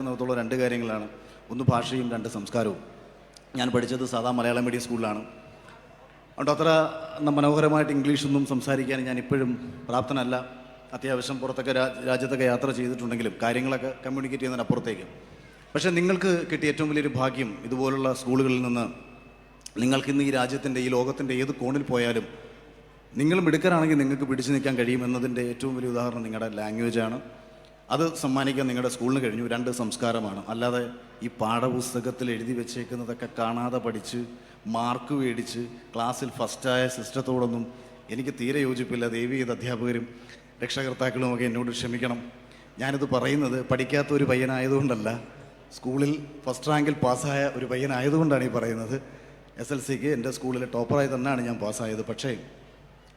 ത്തോളം രണ്ട് കാര്യങ്ങളാണ്. ഒന്ന് ഭാഷയും രണ്ട് സംസ്കാരവും. ഞാൻ പഠിച്ചത് സാധാ മലയാളം മീഡിയം സ്കൂളിലാണ് അതുകൊണ്ട് അത്ര മനോഹരമായിട്ട് ഇംഗ്ലീഷൊന്നും സംസാരിക്കാൻ ഞാൻ ഇപ്പോഴും പ്രാപ്തനല്ല. അത്യാവശ്യം പുറത്തൊക്കെ രാജ്യത്തൊക്കെ യാത്ര ചെയ്തിട്ടുണ്ടെങ്കിലും കാര്യങ്ങളൊക്കെ കമ്മ്യൂണിക്കേറ്റ് ചെയ്യുന്നതിനപ്പുറത്തേക്ക് പക്ഷേ നിങ്ങൾക്ക് കിട്ടിയ ഏറ്റവും വലിയൊരു ഭാഗ്യം ഇതുപോലുള്ള സ്കൂളുകളിൽ നിന്ന് നിങ്ങൾക്കിന്ന് ഈ രാജ്യത്തിന്റെ ഈ ലോകത്തിന്റെ ഏത് കോണിൽ പോയാലും നിങ്ങൾ മിടുക്കരാണെങ്കിൽ നിങ്ങൾക്ക് പിടിച്ചു നിൽക്കാൻ കഴിയും എന്നതിന്റെ ഏറ്റവും വലിയ ഉദാഹരണം നിങ്ങളുടെ ലാംഗ്വേജാണ് അത് സമ്മാനിക്കാൻ നിങ്ങളുടെ സ്കൂളിന് കഴിഞ്ഞു. രണ്ട് സംസ്കാരമാണ്. അല്ലാതെ ഈ പാഠപുസ്തകത്തിൽ എഴുതി വെച്ചേക്കുന്നതൊക്കെ കാണാതെ പഠിച്ച് മാർക്ക് മേടിച്ച് ക്ലാസ്സിൽ ഫസ്റ്റായ സിസ്റ്റത്തോടൊന്നും എനിക്ക് തീരെ യോജിപ്പില്ല. ദേവി അധ്യാപകരും രക്ഷകർത്താക്കളും ഒക്കെ എന്നോട് ക്ഷമിക്കണം. ഞാനിത് പറയുന്നത് പഠിക്കാത്ത ഒരു പയ്യനായതുകൊണ്ടല്ല. സ്കൂളിൽ ഫസ്റ്റ് റാങ്കിൽ പാസ്സായ ഒരു പയ്യനായതുകൊണ്ടാണ് ഈ പറയുന്നത്. എസ് എൽ സിക്ക് എന്റെ സ്കൂളിലെ ടോപ്പറായി തന്നെയാണ് ഞാൻ പാസ്സായത്. പക്ഷേ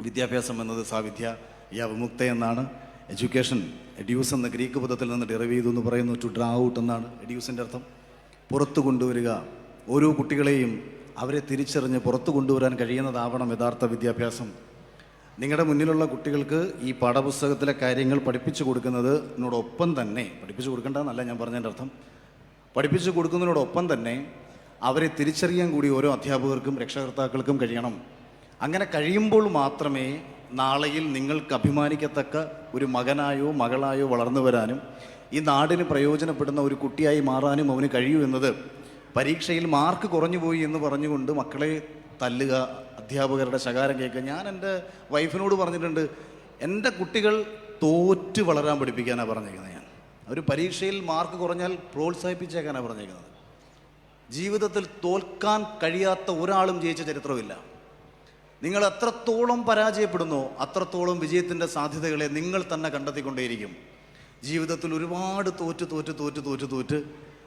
വിദ്യാഭ്യാസം എന്നത് സാവിദ്യ യാ വിമുക്ത എന്നാണ് എഡ്യൂക്കേഷൻ എഡ്യൂസ് എന്ന ഗ്രീക്ക് പദത്തിൽ നിന്ന് ഡെറിവ് ചെയ്തു എന്ന് പറയുന്നു ടു ഡ്രാ ഔട്ട് എന്നാണ് എഡ്യൂസിന്റെ അർത്ഥം. പുറത്തു കൊണ്ടുവരിക. ഓരോ കുട്ടികളെയും അവരെ തിരിച്ചറിഞ്ഞ് പുറത്തു കൊണ്ടുവരാൻ കഴിയുന്നതാവണം യഥാർത്ഥ വിദ്യാഭ്യാസം. നിങ്ങളുടെ മുന്നിലുള്ള കുട്ടികൾക്ക് ഈ പാഠപുസ്തകത്തിലെ കാര്യങ്ങൾ പഠിപ്പിച്ചു കൊടുക്കുന്നതിനോടൊപ്പം തന്നെ പഠിപ്പിച്ചു കൊടുക്കേണ്ടതെന്നല്ല ഞാൻ പറഞ്ഞതിന്റെ അർത്ഥം. പഠിപ്പിച്ചു കൊടുക്കുന്നതിനോടൊപ്പം തന്നെ അവരെ തിരിച്ചറിയാൻ കൂടി ഓരോ അധ്യാപകർക്കും രക്ഷകർത്താക്കൾക്കും കഴിയണം. അങ്ങനെ കഴിയുമ്പോൾ മാത്രമേ നാളെയിൽ നിങ്ങൾക്ക് അഭിമാനിക്കത്തക്ക ഒരു മകനായോ മകളായോ വളർന്നു വരാനും ഈ നാടിന് പ്രയോജനപ്പെടുന്ന ഒരു കുട്ടിയായി മാറാനും അവന് കഴിയൂ എന്നത് പരീക്ഷയിൽ മാർക്ക് കുറഞ്ഞു പോയി എന്ന് പറഞ്ഞുകൊണ്ട് മക്കളെ തല്ലുക അധ്യാപകരുടെ ശകാരം കേൾക്കുക. ഞാൻ എന്റെ വൈഫിനോട് പറഞ്ഞിട്ടുണ്ട് എന്റെ കുട്ടികൾ തോറ്റ് വളരാൻ പഠിപ്പിക്കാനാണ് പറഞ്ഞേക്കുന്നത് ഞാൻ. അവർ പരീക്ഷയിൽ മാർക്ക് കുറഞ്ഞാൽ പ്രോത്സാഹിപ്പിച്ചേക്കാനാണ് പറഞ്ഞേക്കുന്നത്. ജീവിതത്തിൽ തോൽക്കാൻ കഴിയാത്ത ഒരാളും ജയിച്ച ചരിത്രമില്ല. നിങ്ങൾ എത്രത്തോളം പരാജയപ്പെടുന്നു അത്രത്തോളം വിജയത്തിന്റെ സാധ്യതകളെ നിങ്ങൾ തന്നെ കണ്ടെത്തിക്കൊണ്ടേയിരിക്കും. ജീവിതത്തിൽ ഒരുപാട് തോറ്റ് തോറ്റ് തോറ്റ് തോറ്റ് തോറ്റ്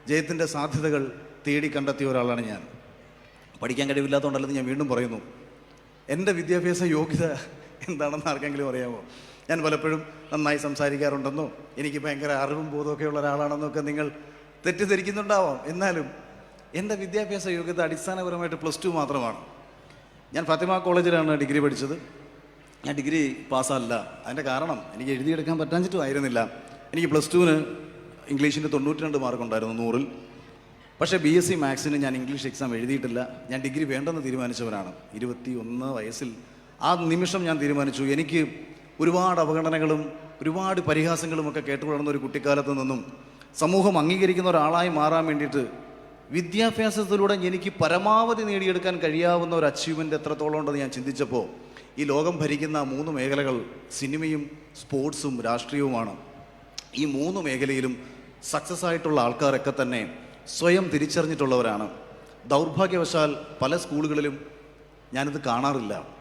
ജയത്തിന്റെ സാധ്യതകൾ തേടി കണ്ടെത്തിയ ഒരാളാണ് ഞാൻ. പഠിക്കാൻ കഴിവില്ലാത്തതുകൊണ്ടല്ലെന്ന് ഞാൻ വീണ്ടും പറയുന്നു. എന്റെ വിദ്യാഭ്യാസ യോഗ്യത എന്താണെന്ന് ആർക്കെങ്കിലും അറിയാമോ? ഞാൻ പലപ്പോഴും നന്നായി സംസാരിക്കാറുണ്ടെന്നോ എനിക്ക് ഭയങ്കര അറിവും ബോധമൊക്കെ ഉള്ള ഒരാളാണെന്നൊക്കെ നിങ്ങൾ തെറ്റിദ്ധരിക്കുന്നുണ്ടാവാം. എന്നാലും എന്റെ വിദ്യാഭ്യാസ യോഗ്യത അടിസ്ഥാനപരമായിട്ട് പ്ലസ് ടു മാത്രമാണ്. ഞാൻ ഫാത്തിമ കോളേജിലാണ് ഡിഗ്രി പഠിച്ചത്. ഞാൻ ഡിഗ്രി പാസ്സല്ല അതിന്റെ കാരണം എനിക്ക് എഴുതിയെടുക്കാൻ പറ്റാഞ്ഞിട്ടും ആയിരുന്നില്ല എനിക്ക് പ്ലസ് ടുവിന് ഇംഗ്ലീഷിന്റെ തൊണ്ണൂറ്റി രണ്ട് മാർക്ക് ഉണ്ടായിരുന്നു നൂറിൽ. പക്ഷേ ബി എസ് സി മാത്സിന് ഞാൻ ഇംഗ്ലീഷ് എക്സാം എഴുതിയിട്ടില്ല. ഞാൻ ഡിഗ്രി വേണ്ടെന്ന് തീരുമാനിച്ചവനാണ്. ഇരുപത്തി ഒന്ന് വയസ്സിൽ. ആ നിമിഷം ഞാൻ തീരുമാനിച്ചു. എനിക്ക് ഒരുപാട് അവഗണനകളും ഒരുപാട് പരിഹാസങ്ങളും ഒക്കെ കേട്ടു വളർന്ന ഒരു കുട്ടിക്കാലത്ത് നിന്നും സമൂഹം അംഗീകരിക്കുന്ന ഒരാളായി മാറാൻ വേണ്ടിയിട്ട് വിദ്യാഭ്യാസത്തിലൂടെ എനിക്ക് പരമാവധി നേടിയെടുക്കാൻ കഴിയാവുന്ന ഒരു അച്ചീവ്മെന്റ് എത്രത്തോളം ഉണ്ടെന്ന് ഞാൻ ചിന്തിച്ചപ്പോൾ ഈ ലോകം ഭരിക്കുന്ന മൂന്ന് മേഖലകൾ സിനിമയും സ്പോർട്സും രാഷ്ട്രീയവുമാണ്. ഈ മൂന്ന് മേഖലയിലും സക്സസ് ആയിട്ടുള്ള ആൾക്കാരൊക്കെ തന്നെ സ്വയം തിരിച്ചറിഞ്ഞിട്ടുള്ളവരാണ്. ദൗർഭാഗ്യവശാൽ പല സ്കൂളുകളിലും ഞാനിത് കാണാറില്ല.